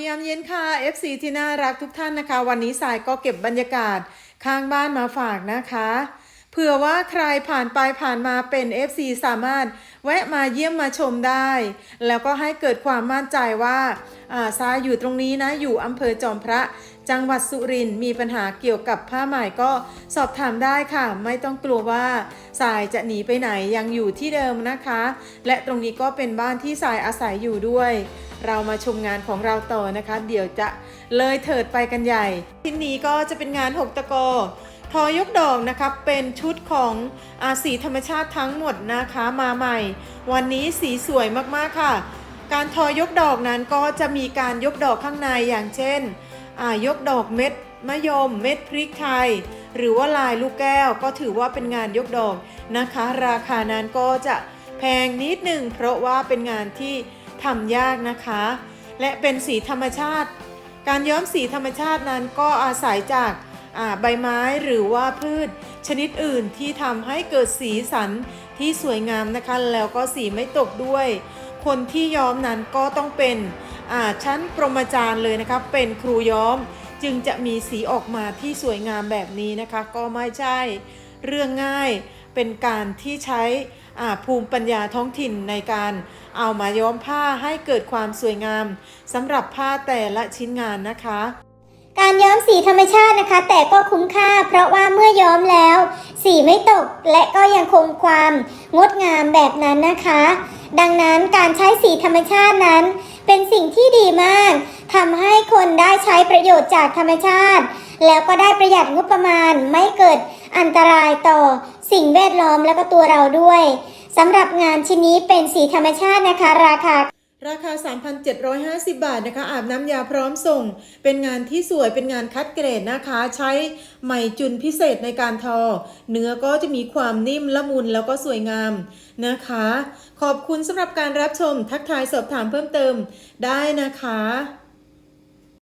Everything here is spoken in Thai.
ียามเย็นค่ะ FC ที่น่ารักทุกท่านนะคะ วันนี้สายก็เก็บบรรยากาศข้างบ้านมาฝากนะคะเผื่อว่าใครผ่านไปผ่านมาเป็น FC สามารถแวะมาเยี่ยมมาชมได้ แล้วก็ให้เกิดความมั่นใจว่าอาซายอยู่ตรงนี้นะอยู่อำเภอจอมพระ จังหวัดสุรินทร์มีปัญหาเกี่ยวกับผ้าไหมก็สอบถามได้ค่ะ ไม่ต้องกลัวว่าสายจะหนีไปไหนยังอยู่ที่เดิมนะคะ และตรงนี้ก็เป็นบ้านที่สายอาศัยอยู่ด้วย เรามาชมงานของเราต่อนะคะ เดี๋ยวจะเลยเถิดไปกันใหญ่ที่นี้ก็จะเป็นงานหกตะโกอทอยกดอกนะคะเป็นชุดของอาสีธรรมชาติทั้งหมดนะคะมาใหม่ วันนี้สีสวยมากๆค่ะ การทอยกดอกนั้นก็จะมีการยกดอกข้างในอย่างเช่นยกดอกเม็ดมะยม เม็ดพริกไทย หรือว่าลายลูกแก้วก็ถือว่าเป็นงานยกดอกนะคะ ราคานั้นก็จะแพงนิดหนึ่งเพราะว่าเป็นงานที่ ทำยากนะคะ และเป็นสีธรรมชาติ การย้อมสีธรรมชาตินั้นก็อาศัยจากใบไม้หรือว่าพืช ชนิดอื่นที่ทำให้เกิดสีสันที่สวยงามนะคะ แล้วก็สีไม่ตกด้วย คนที่ย้อมนั้นก็ต้องเป็นชั้นปรมาจารย์เลยนะคะเป็นครูย้อมจึงจะมีสีออกมาที่สวยงามแบบนี้นะคะ ก็ไม่ใช่เรื่องง่าย เป็นการที่ใช้อาภูมิปัญญาท้องถิ่นในการเอามาย้อมผ้าให้เกิดความสวยงามสำหรับผ้าแต่ละชิ้นงานนะคะ การย้อมสีธรรมชาตินะคะ แต่ก็คุ้มค่า เพราะว่าเมื่อย้อมแล้ว สีไม่ตกและก็ยังคงความงดงามแบบนั้นนะคะ ดังนั้นการใช้สีธรรมชาตินั้น เป็นสิ่งที่ดีมากทำให้คนได้ใช้ประโยชน์จากธรรมชาติ แล้วก็ได้ประหยัดงบประมาณไม่เกิดอันตรายต่อสิ่งแวดล้อมและก็ตัวเราด้วยสำหรับงานชิ้นนี้เป็นสีธรรมชาตินะคะ ราคา ราคา 3,750 บาทนะคะ อาบน้ำยาพร้อมส่ง เป็นงานที่สวย เป็นงานคัดเกรดนะคะ ใช้ไหมจุนพิเศษในการทอ เนื้อก็จะมีความนิ่มละมุนแล้วก็สวยงามนะคะ ขอบคุณสำหรับการรับชม ทักทายสอบถามเพิ่มเติมได้นะคะ